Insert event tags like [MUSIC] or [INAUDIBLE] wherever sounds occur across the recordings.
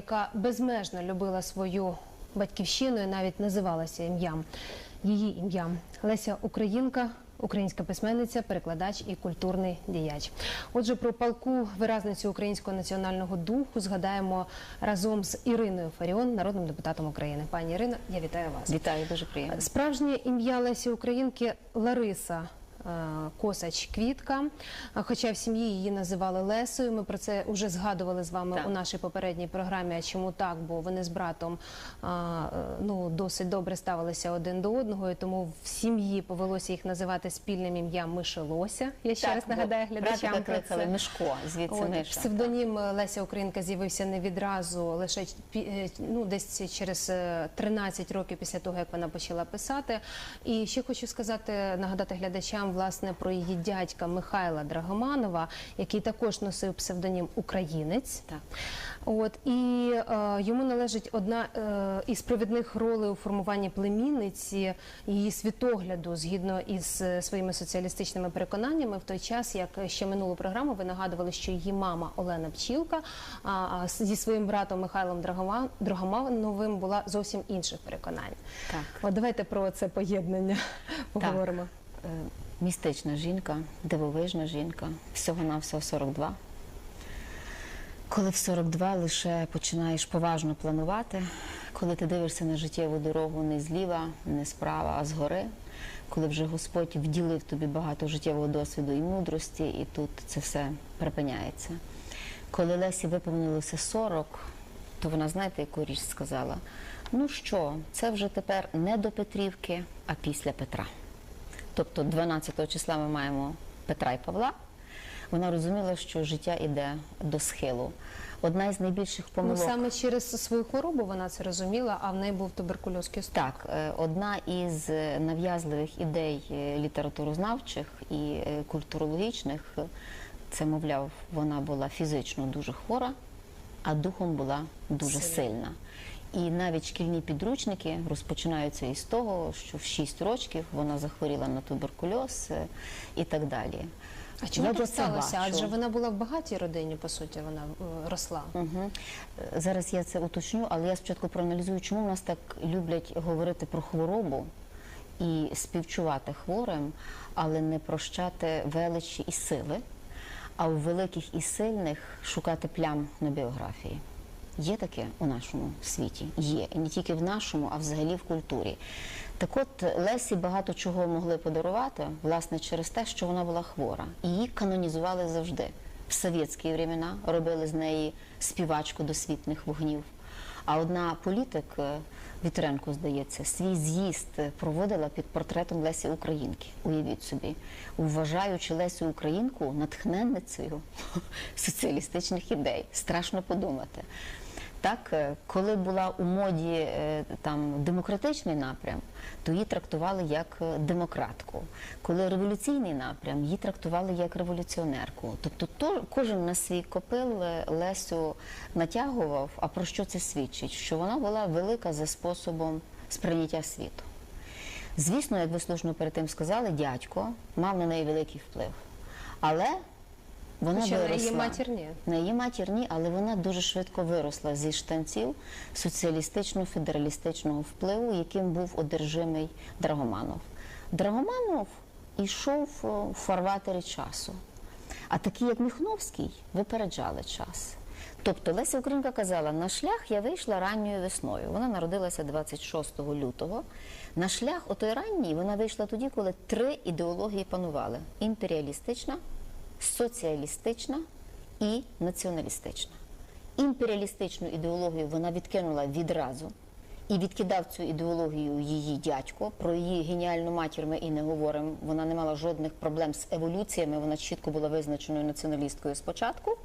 яка безмежно любила свою батьківщину і навіть називалася ім'ям її ім'ям Леся Українка. Українська письменниця, перекладач і культурний діяч. Отже, про палку виразницю українського національного духу згадаємо разом з Іриною Фаріон, народним депутатом України. Пані Ірина, я вітаю вас. Вітаю, дуже приємно. Справжнє ім'я Лесі Українки Лариса. Е, Косач Квітка, хоча в сім'ї її називали Лесою. Ми про це вже згадували з вами Так. у нашій попередній програмі. А чому так? Бо вони з братом е, ну досить добре ставилися один до одного, і тому в сім'ї повелося їх називати спільним ім'ям Мишелося. Я ще раз нагадаю глядачам про це. Мишко, звідси От, Миша. псевдонім Леся Українка з'явився не відразу, лише е, ну, десь через е, 13 років після того, як вона почала писати. І ще хочу сказати, нагадати глядачам власне про її дядька Михайла Драгоманова, який також носив псевдонім Українець. Так. От і е, йому належить одна е, із провідних ролей у формуванні племінниці, її світогляду згідно із е, своїми соціалістичними переконаннями. В той час, як ще минулу програму, ви нагадували, що її мама Олена Пчілка а, а, зі своїм братом Михайлом Драгома- Драгомановим була зовсім інших переконань. Так. От давайте про це поєднання поговоримо. Е, Містична жінка, дивовижна жінка, всього на всього 42. Коли в 42 лише починаєш поважно планувати, коли ти дивишся на життєву дорогу не зліва, не справа, а згори, коли вже Господь вділив тобі багато життєвого досвіду і мудрості, і тут це все припиняється. Коли Лесі виповнилося 40, то вона, знаєте, яку річ сказала? Ну що, це вже тепер не до Петрівки, а після Петра. Тобто 12 числа ми маємо Петра і Павла. Вона розуміла, що життя йде до схилу. Одна із найбільших Ну, саме через свою хворобу вона це розуміла, а в неї був туберкульоз кісток. Так, е, одна із е, нав'язливих ідей е, літературознавчих і культурологічних це, мовляв, вона була фізично дуже хвора, а духом була дуже Сильна. сильна. І навіть шкільні підручники розпочинаються із того, що в 6 років вона захворіла на туберкульоз е, і так далі. А чому Я так сталося? бачу. Адже вона була в багатій родині, по суті, вона е, росла. Угу. Зараз я це уточню, але я спочатку проаналізую, чому в нас так люблять говорити про хворобу і співчувати хворим, але не прощати величі і сили, а у великих і сильних шукати плям на біографії. Є таке у нашому світі? Є. І не тільки в нашому, а взагалі в культурі. Так от Лесі багато чого могли подарувати, власне, через те, що вона була хвора. Її канонізували завжди. В совєтські времена робили з неї співачку до світних вогнів. А одна політик, е, Вітренко, здається, свій з'їзд проводила під портретом Лесі Українки. Уявіть собі, вважаючи Лесю Українку натхненницею [LAUGHS] соціалістичних ідей. Страшно подумати. Так, е, коли була у моді е, там демократичний напрям, то її трактували як е, демократку. Коли революційний напрям, її трактували як революціонерку. Тобто то, кожен на свій копил Лесю натягував. А про що це свідчить? Що вона була велика за способом сприйняття світу. Звісно, як ви слушно перед тим сказали, дядько мав на неї великий вплив. Але вона Хоча на її матір ні. На її матір ні, але вона дуже швидко виросла зі штанців соціалістично-федералістичного впливу, яким був одержимий Драгоманов. Драгоманов йшов о, в фарватері часу. А такі, як Міхновський, випереджали час. Тобто Леся Українка казала, на шлях я вийшла ранньою весною. Вона народилася 26 лютого. На шлях отой ранній вона вийшла тоді, коли три ідеології панували: імперіалістична, соціалістична і націоналістична. Імперіалістичну ідеологію вона відкинула відразу. І відкидав цю ідеологію її дядько. Про її геніальну матір ми і не говоримо. Вона не мала жодних проблем з еволюціями. Вона чітко була визначеною націоналісткою спочатку.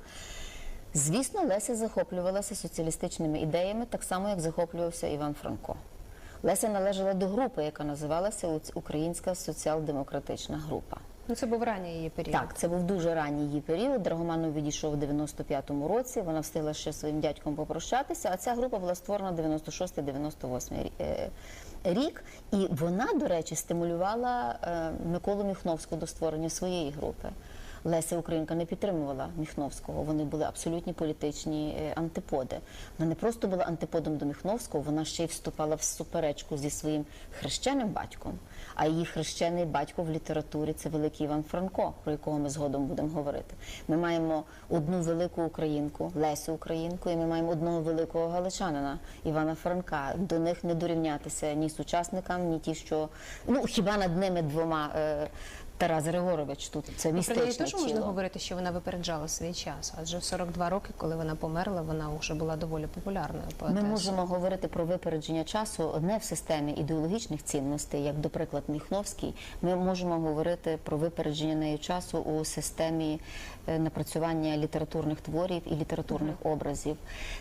Звісно, Леся захоплювалася соціалістичними ідеями, так само як захоплювався Іван Франко. Леся належала до групи, яка називалася Українська соціал-демократична група. Ну це був ранній її період. Так, це був дуже ранній її період. Драгоманов відійшов у 95-му році. Вона встигла ще своїм дядьком попрощатися. А ця група була створена 96-98 рі- е, рік. І вона, до речі, стимулювала е, Миколу Міхновську до створення своєї групи. Леся Українка не підтримувала Міхновського. Вони були абсолютні політичні е, антиподи. Вона не просто була антиподом до Міхновського, вона ще й вступала в суперечку зі своїм хрещеним батьком. А її хрещений батько в літературі це великий Іван Франко, про якого ми згодом будемо говорити. Ми маємо одну велику українку, Лесю Українку, і ми маємо одного великого галичанина Івана Франка. До них не дорівнятися ні сучасникам, ні ті, що ну хіба над ними двома. Е, Тарас Григорович тут це Про неї теж можна говорити, що вона випереджала свій час, адже в 42 роки, коли вона померла, вона вже була доволі популярною Ми можемо говорити про випередження часу не в системі ідеологічних цінностей, як, до приклад, Міхновський. Ми можемо говорити про випередження нею часу у системі е, напрацювання літературних творів і літературних образів.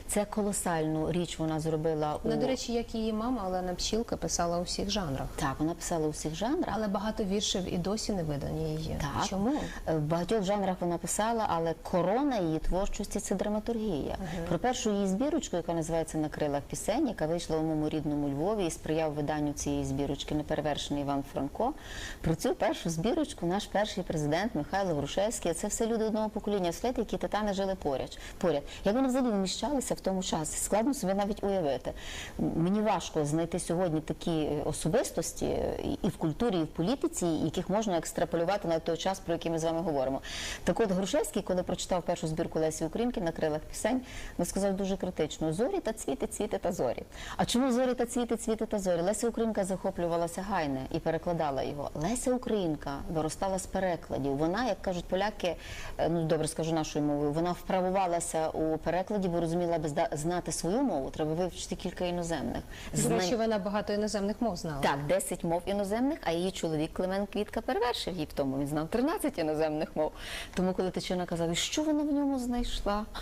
Це колосальну річ вона зробила у Вона, до речі, як її мама Олена Пчілка писала у всіх жанрах. так, вона писала у всіх жанрах. Але багато віршів і досі не видані її. Так. Чому? Е, В багатьох жанрах вона писала, але корона її творчості це драматургія. Про першу її збірочку, яка називається На крилах пісень, яка вийшла у моєму рідному Львові і сприяв виданню цієї збірочки неперевершений Іван Франко. Про цю першу збірочку наш перший президент Михайло Грушевський. Це все люди одного покоління слід, які титани жили поряд. поряд. Як вони взагалі вміщалися в тому часі? Складно собі навіть уявити. Мені важко знайти сьогодні такі е, особистості е, і в культурі, і в політиці, яких можна екстраполювати на той час, про який ми з вами говоримо. Так от Грушевський, коли прочитав першу збірку Лесі Українки на крилах пісень, він сказав дуже критично: зорі та цвіти, цвіти та зорі. А чому зорі та цвіти, цвіти та зорі? Леся Українка захоплювалася гайне і перекладала його. Леся Українка виростала з перекладів. Вона, як кажуть поляки, е, ну добре скажу нашою мовою, вона вправувалася у перекладі, бо розуміла, зда- знати свою мову, треба вивчити кілька іноземних. До речі, вона багато іноземних мов знала. так, 10 мов іноземних, а її чоловік Климен Квітка перевершив її в тому. Він знав 13 іноземних мов. Тому, коли Тичина казав, «І що вона в ньому знайшла? [LAUGHS]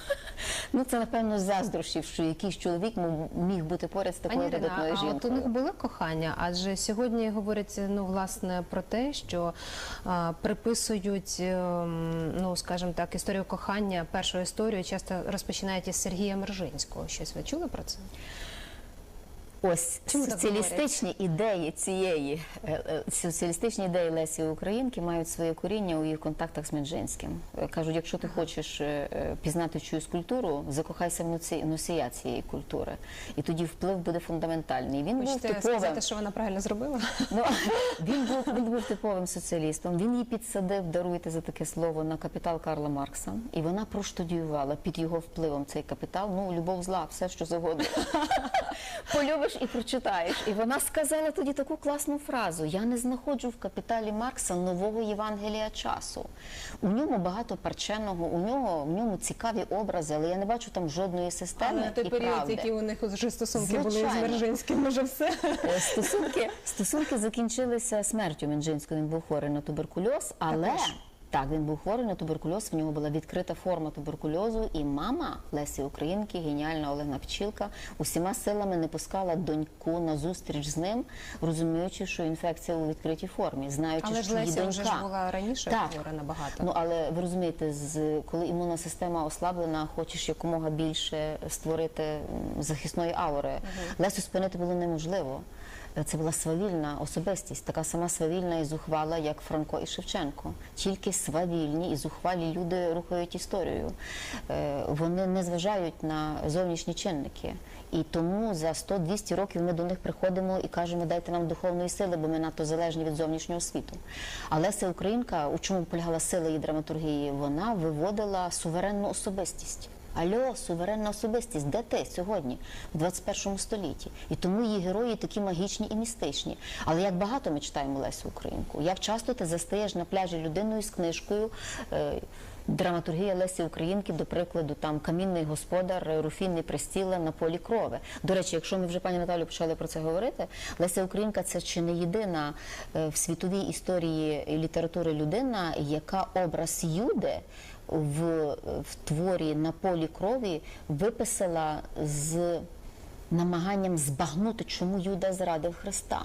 Ну це напевно заздрощів, що якийсь чоловік міг бути поряд з такою видатною а от у них були кохання, адже сьогодні говориться ну власне про те, що а, приписують, ем, ну скажімо так, історію кохання, першу історію часто розпочинають із Сергія Мержинського. Щось ви чули про це? Ось Чому соціалістичні ідеї цієї е, е, соціалістичні ідеї Лесі Українки мають своє коріння у її контактах з Менжинським. Е, Кажуть, якщо ти хочеш пізнати чиюсь культуру, закохайся в носія цієї культури, і тоді вплив буде фундаментальний. Він був типовим. сказати, що вона правильно зробила? Ну, [LAUGHS] він був він був типовим соціалістом. Він її підсадив, даруйте за таке слово, на капітал Карла Маркса, і вона проштудіювала під його впливом цей капітал. Ну, любов зла, все що завгодно. [LAUGHS] Полюбиш і прочитаєш. І вона сказала тоді таку класну фразу: Я не знаходжу в капіталі Маркса нового Євангелія часу. У ньому багато парченого, у нього в ньому цікаві образи, але я не бачу там жодної системи Але на той і період, правди. які у них вже стосунки були з Мержинським, може все. Стосунки, стосунки закінчилися смертю Менжинського. Він був хворий на туберкульоз, але Також. Так він був хворий на туберкульоз. В нього була відкрита форма туберкульозу, і мама Лесі Українки, геніальна Олена Пчілка, усіма силами не пускала доньку на зустріч з ним, розуміючи, що інфекція у відкритій формі, знаючи, Але що її Леся вже ж була раніше Так. хвора набагато. Ну але ви розумієте, з коли імунна система ослаблена, хочеш якомога більше створити захисної аури. Лесю спинити було неможливо. Це була свавільна особистість, така сама свавільна і зухвала, як Франко і Шевченко. Тільки свавільні і зухвалі люди рухають історію. Е, Вони не зважають на зовнішні чинники. І тому за 100-200 років ми до них приходимо і кажемо, дайте нам духовної сили, бо ми надто залежні від зовнішнього світу. А Леся Українка, у чому полягала сила її драматургії? Вона виводила суверенну особистість. Альо, суверенна особистість, де ти сьогодні, в 21 столітті? І тому її герої такі магічні і містичні. Але як багато ми читаємо Лесю Українку? Як часто ти застаєш на пляжі людиною з книжкою? Е, Драматургія Лесі Українки, до прикладу, там камінний господар, руфінний пристіла на полі крови. До речі, якщо ми вже пані Наталю почали про це говорити, Леся Українка це чи не єдина е, в світовій історії літератури людина, яка образ Юди в, в творі на полі крові виписала з намаганням збагнути, чому Юда зрадив Христа.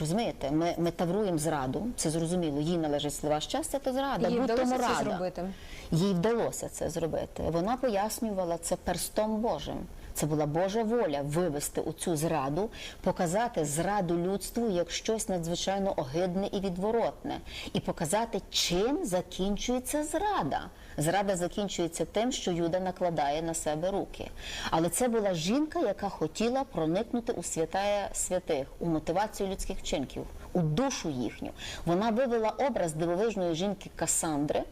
Розумієте, ми, ми тавруємо зраду, це зрозуміло, їй належить слова щастя, то зрада, Їй вдалося тому це зробити? Їй вдалося це зробити. Вона пояснювала це перстом Божим. Це була Божа воля вивести у цю зраду, показати зраду людству як щось надзвичайно огидне і відворотне, і показати, чим закінчується зрада. Зрада закінчується тим, що Юда накладає на себе руки. Але це була жінка, яка хотіла проникнути у святая святих, у мотивацію людських вчинків, у душу їхню. Вона вивела образ дивовижної жінки Касандри,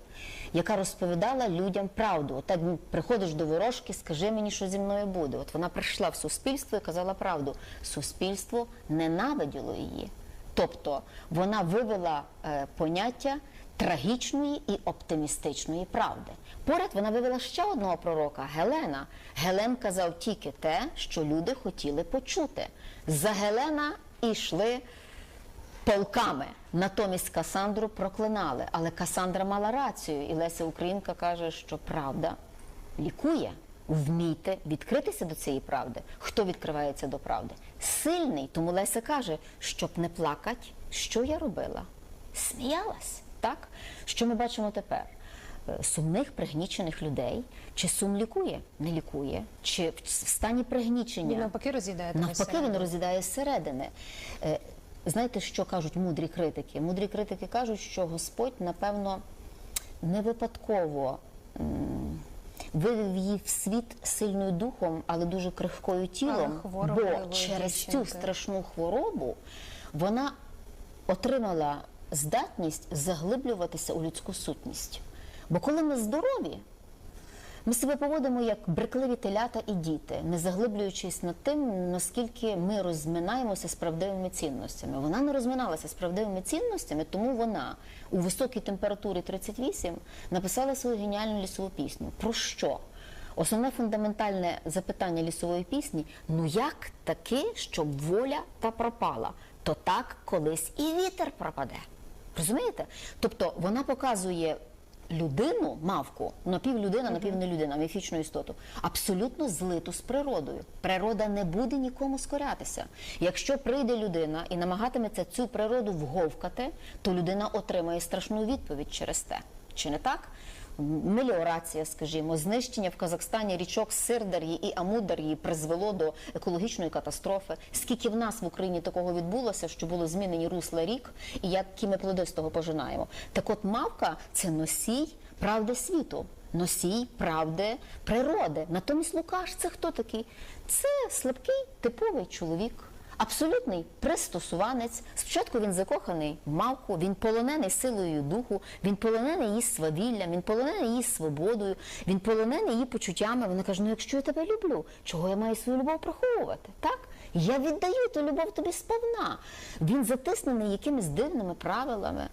яка розповідала людям правду. От Так приходиш до ворожки, скажи мені, що зі мною буде. От вона прийшла в суспільство і казала правду. Суспільство ненавиділо її. Тобто вона вивела е, поняття трагічної і оптимістичної правди. Поряд вона вивела ще одного пророка Гелена. Гелен казав тільки те, що люди хотіли почути. За Гелена йшли полками. Натомість Касандру проклинали. Але Касандра мала рацію, і Леся Українка каже, що правда лікує. Вмійте відкритися до цієї правди. Хто відкривається до правди? Сильний. Тому Леся каже, щоб не плакати, що я робила? Сміялась. Так? Що ми бачимо тепер? Е, Сумних, пригнічених людей. Чи сум лікує? Не лікує. Чи в стані пригнічення? Він навпаки роз'їдає Навпаки, він роз'їдає зсередини. Знаєте, що кажуть мудрі критики? Мудрі критики кажуть, що Господь, напевно, не випадково вивів її в світ сильною духом, але дуже крихкою тілом, бо через цю страшну хворобу вона отримала здатність заглиблюватися у людську сутність. Бо коли ми здорові, ми себе поводимо як брекливі телята і діти, не заглиблюючись над тим, наскільки ми розминаємося з правдивими цінностями. Вона не розминалася з правдивими цінностями, тому вона у високій температурі 38 написала свою геніальну лісову пісню. Про що? Основне фундаментальне запитання лісової пісні: ну як таки, щоб воля та пропала? То так колись і вітер пропаде. Розумієте? Тобто вона показує людину, мавку, напівлюдина, напівнелюдина, міфічну істоту, абсолютно злиту з природою. Природа не буде нікому скорятися. Якщо прийде людина і намагатиметься цю природу вговкати, то людина отримає страшну відповідь через те. Чи не так? Меліорація, скажімо, знищення в Казахстані річок Сирдар'ї і Амудар'ї призвело до екологічної катастрофи. Скільки в нас в Україні такого відбулося, що було змінені русла рік, і які ми плоди з того пожинаємо? Так от мавка це носій правди світу, носій правди природи. Натомість Лукаш це хто такий? Це слабкий типовий чоловік. Абсолютний пристосуванець. Спочатку він закоханий в мавку, він полонений силою духу, він полонений її свавіллям, він полонений її свободою, він полонений її почуттями. Вона каже: ну якщо я тебе люблю, чого я маю свою любов приховувати? Так? Я віддаю ту любов тобі сповна. Він затиснений якимись дивними правилами.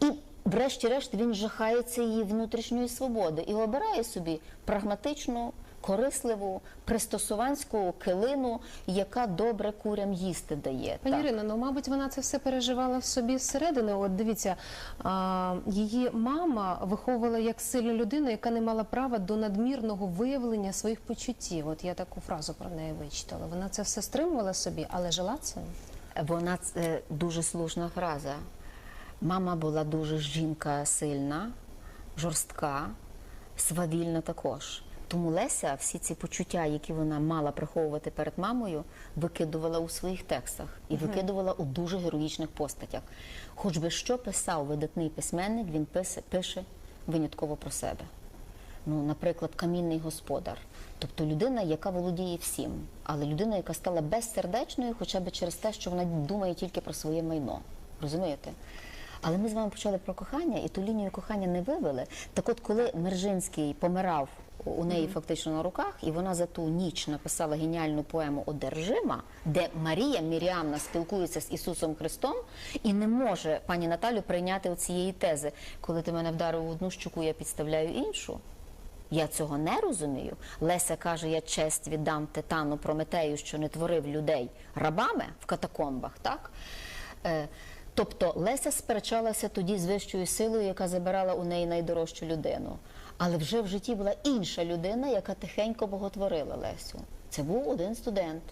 І врешті-решт він жахається її внутрішньої свободи і обирає собі прагматичну, корисливу, пристосуванську килину, яка добре курям їсти дає. Пані Так. Ірино, ну мабуть, вона це все переживала в собі зсередини. От дивіться, а, її мама виховувала як сильну людину, яка не мала права до надмірного виявлення своїх почуттів. От я таку фразу про неї вичитала. Вона це все стримувала собі, але жила цим. Вона це дуже слушна фраза. Мама була дуже жінка сильна, жорстка, свавільна також. Тому Леся всі ці почуття, які вона мала приховувати перед мамою, викидувала у своїх текстах і викидувала у дуже героїчних постатях. Хоч би що писав видатний письменник, він пише, пише винятково про себе. Ну, наприклад, камінний господар, тобто людина, яка володіє всім, але людина, яка стала безсердечною, хоча б через те, що вона думає тільки про своє майно. Розумієте? Але ми з вами почали про кохання, і ту лінію кохання не вивели. Так от, коли Мержинський помирав у- неї фактично на руках, і вона за ту ніч написала геніальну поему Одержима, де Марія Міріамна спілкується з Ісусом Христом і не може пані Наталю прийняти цієї тези. Коли ти мене вдарив в одну щуку, я підставляю іншу. Я цього не розумію. Леся каже, я честь віддам титану Прометею, що не творив людей рабами в катакомбах, так? Е, тобто Леся сперечалася тоді з вищою силою, яка забирала у неї найдорожчу людину. Але вже в житті була інша людина, яка тихенько боготворила Лесю. Це був один студент,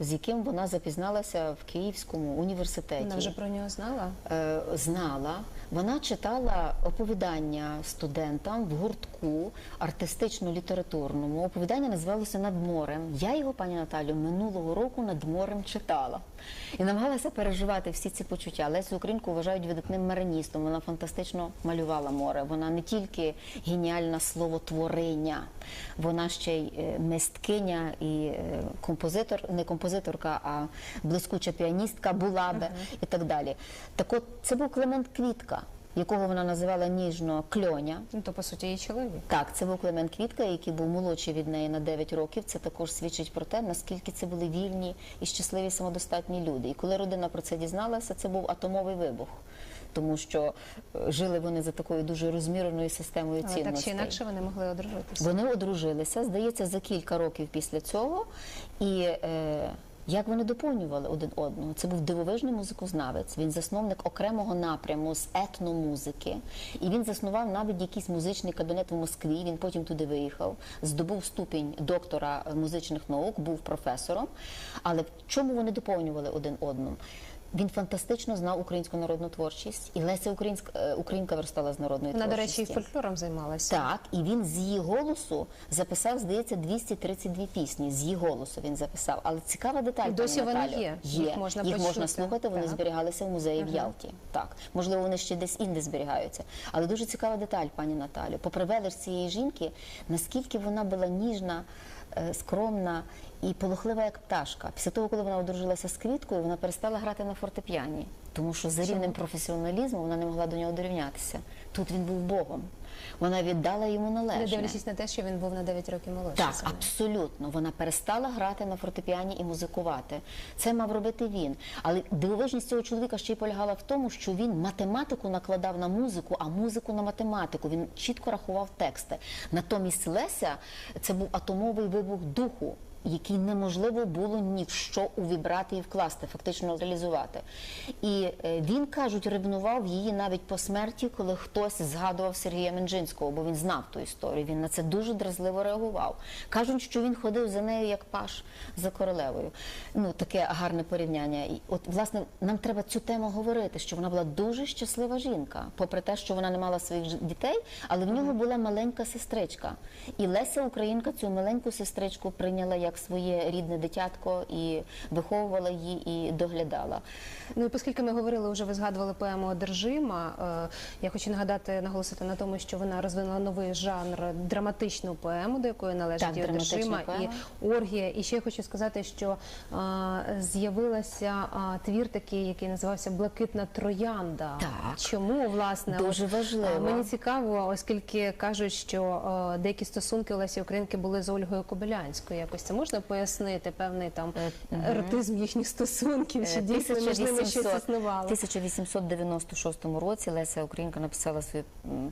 з яким вона запізналася в Київському університеті Вона вже про нього знала. е, знала. Вона читала оповідання студентам в гуртку артистично-літературному. Оповідання називалося Над морем. Я його, пані Наталю, минулого року над морем читала і намагалася переживати всі ці почуття. Лесю Українку вважають видатним мариністом. Вона фантастично малювала море. Вона не тільки геніальна словотворення, вона ще й е, мисткиня і е, композитор, не композиторка, а блискуча піаністка була би і так далі. Так от це був Клемент Квітка, якого вона називала ніжно кльоня. Ну, то, по суті, її чоловік. Так, це був Клемент Квітка, який був молодший від неї на 9 років. Це також свідчить про те, наскільки це були вільні і щасливі самодостатні люди. І коли родина про це дізналася, це був атомовий вибух. Тому що е, жили вони за такою дуже розміреною системою Але цінностей. так чи інакше вони могли одружитися. Вони одружилися, здається, за кілька років після цього. І е, як вони доповнювали один одного? Це був дивовижний музикознавець. Він засновник окремого напряму з етномузики. І він заснував навіть якийсь музичний кабінет в Москві. Він потім туди виїхав, здобув ступінь доктора музичних наук, був професором. Але в чому вони доповнювали один одному? Він фантастично знав українську народну творчість, і Леся Українська е, Українка верстала з народної Вона, до речі, і фольклором займалася. Так, і він з її голосу записав, здається, 232 пісні. З її голосу він записав. Але цікава деталь. І досі пані вони є. Є. Їх можна Їх можна слухати, вони Так. зберігалися в музеї в Ялті. Так, можливо, вони ще десь інде зберігаються. Але дуже цікава деталь, пані Наталю. Попри велич цієї жінки, наскільки вона була ніжна, скромна і полохлива, як пташка. Після того, коли вона одружилася з квіткою, вона перестала грати на фортепіані, тому що за рівнем професіоналізму вона не могла до нього дорівнятися. Тут він був Богом. Вона віддала йому Не дивлячись на те, що він був на 9 років молодший. Так, нею. абсолютно. Вона перестала грати на фортепіані і музикувати. Це мав робити він. Але дивовижність цього чоловіка ще й полягала в тому, що він математику накладав на музику, а музику на математику. Він чітко рахував тексти. Натомість Леся це був атомовий вибух духу. Який неможливо було ні в що у вібрати вкласти, фактично реалізувати. І е, він, кажуть, ревнував її навіть по смерті, коли хтось згадував Сергія Менджинського, бо він знав ту історію. Він на це дуже дразливо реагував. Кажуть, що він ходив за нею як паш за королевою. Ну таке гарне порівняння. І от власне нам треба цю тему говорити, що вона була дуже щаслива жінка, попри те, що вона не мала своїх дітей, але в нього була маленька сестричка. І Леся Українка цю маленьку сестричку прийняла як своє рідне дитятко і виховувала її і доглядала. Ну і оскільки ми говорили, вже ви згадували поему Одержима. е, Я хочу нагадати, наголосити на тому, що вона розвинула новий жанр драматичну поему, до якої належить Так, і Одержима, і. Оргія. І ще я хочу сказати, що з'явилася твір такий, який називався Блакитна троянда. Так. Чому власне Дуже важливо. Мені цікаво, оскільки кажуть, що е, деякі стосунки у Лесі Українки були з Ольгою Кобилянською. Якось це можна пояснити певний там еротизм їхніх стосунків, чи Е, дійсно між ними щось 1800 існувало? 1896 році Леся Українка написала свою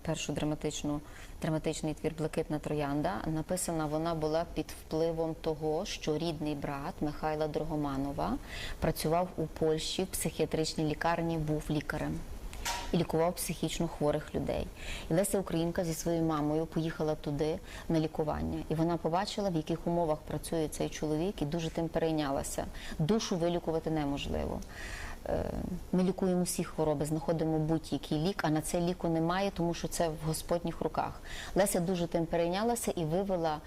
першу драматичну драматичний твір Блакитна троянда. Написана вона була під впливом того, що рідний брат Михайла Дрогоманова працював у Польщі в психіатричній лікарні, був лікарем. І лікував психічно хворих людей. І Леся Українка зі своєю мамою поїхала туди на лікування. І вона побачила, в яких умовах працює цей чоловік, і дуже тим перейнялася. Душу вилікувати неможливо. Е, Ми лікуємо всі хвороби, знаходимо будь-який лік, а на це ліку немає, тому що це в Господніх руках. Леся дуже тим перейнялася і вивела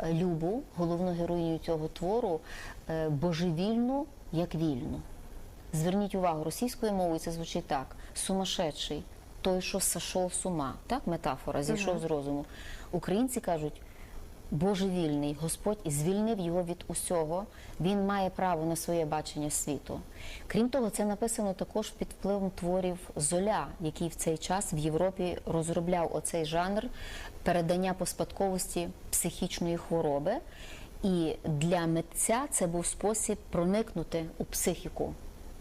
е, Любу, головну героїню цього твору, е, божевільну як вільну. Зверніть увагу, російською мовою це звучить так: сумасшедший, той, що сошов з ума. Так, метафора, зійшов з розуму. Українці кажуть, божевільний Господь і звільнив його від усього. Він має право на своє бачення світу. Крім того, це написано також під впливом творів Золя, який в цей час в Європі розробляв оцей жанр передання по спадковості психічної хвороби. І для митця це був спосіб проникнути у психіку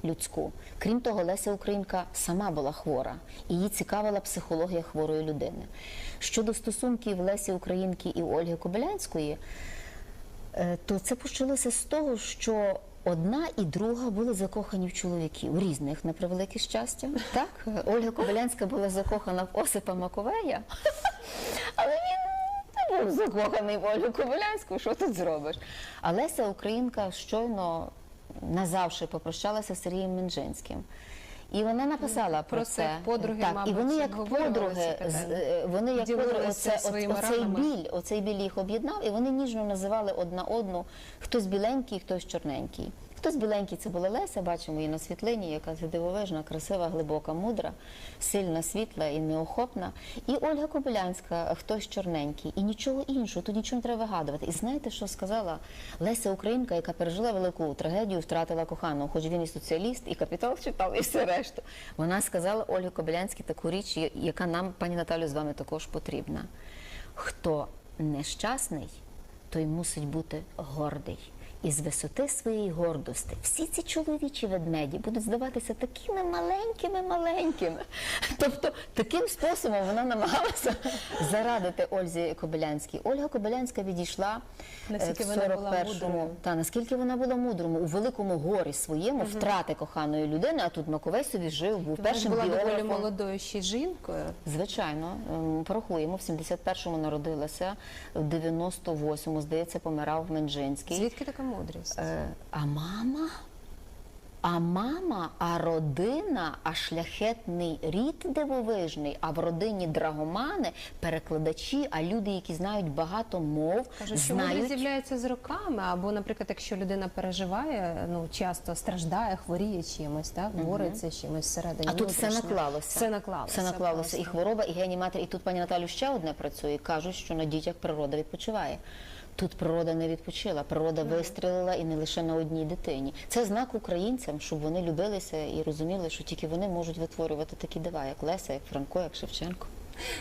людську. Крім того, Леся Українка сама була хвора, її цікавила психологія хворої людини. Щодо стосунків Лесі Українки і Ольги Кобилянської, е, то це почалося з того, що одна і друга були закохані в чоловіків різних на превелике щастя. Так, Ольга Кобилянська була закохана в Осипа Маковея, [LAUGHS] але він не був закоханий в Ольгу Кобилянську. Що тут зробиш? А Леся Українка щойно назавжди попрощалася з Сергієм Менжинським. І вона написала про, Про це подруги, так, і вони як подруги, е, вони як подруги, оце, оцей ранами. біль, оцей біль їх об'єднав, і вони ніжно називали одна одну хтось біленький, хтось чорненький. Хтось біленький це була Леся, бачимо її на світлині, яка дивовижна, красива, глибока, мудра, сильна, світла і неохопна. І Ольга Кобилянська, хтось чорненький, і нічого іншого, тут нічого не треба вигадувати. І знаєте, що сказала Леся Українка, яка пережила велику трагедію, втратила коханого, хоч він і соціаліст, і капітал читав, і все решту. Вона сказала Ольгі Кобилянській таку річ, яка нам, пані Наталю, з вами також потрібна. Хто нещасний, той мусить бути гордий. І з висоти своєї гордості всі ці чоловічі ведмеді будуть здаватися такими маленькими, маленькими. [LAUGHS] Тобто таким способом вона намагалася [LAUGHS] зарадити Ользі Кобилянській. Ольга Кобилянська відійшла е, Наскільки в 41-му, та наскільки вона була мудрому у великому горі своєму втрати коханої людини. А тут Маковей собі жив, був ж першим була доволі молодою ще жінкою. Звичайно, ем, порахуємо, в 71-му народилася, в 98-му, здається, помирав Менжинський. Звідки така мудрість? Е, а мама? А мама, а родина, а шляхетний рід дивовижний, а в родині драгомани, перекладачі, а люди, які знають багато мов, Кажуть, що мудрість знають. з'являється з роками, або, наприклад, якщо людина переживає, ну часто страждає, хворіє чимось, так бореться з чимось всередині. А тут все наклалося. Все наклалося. Все наклалося. І хвороба, і геній матері. І тут пані Наталю ще одне працює. Кажуть, що на дітях природа відпочиває. Тут природа не відпочила, природа вистрілила і не лише на одній дитині. Це знак українцям, щоб вони любилися і розуміли, що тільки вони можуть витворювати такі дива, як Леся, як Франко, як Шевченко.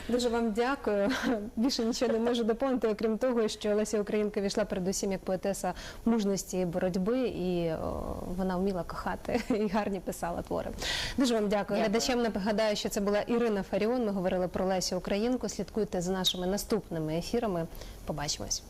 Дуже вам дякую. [LAUGHS] Більше нічого не можу доповнити, окрім того, що Леся Українка війшла передусім як поетеса мужності і боротьби, і о, вона вміла кохати [LAUGHS] і гарні писала твори. Дуже вам дякую. Дякую. Глядачам нагадаю, що це була Ірина Фаріон. Ми говорили про Лесю Українку. Слідкуйте за нашими наступними ефірами. Побачимось.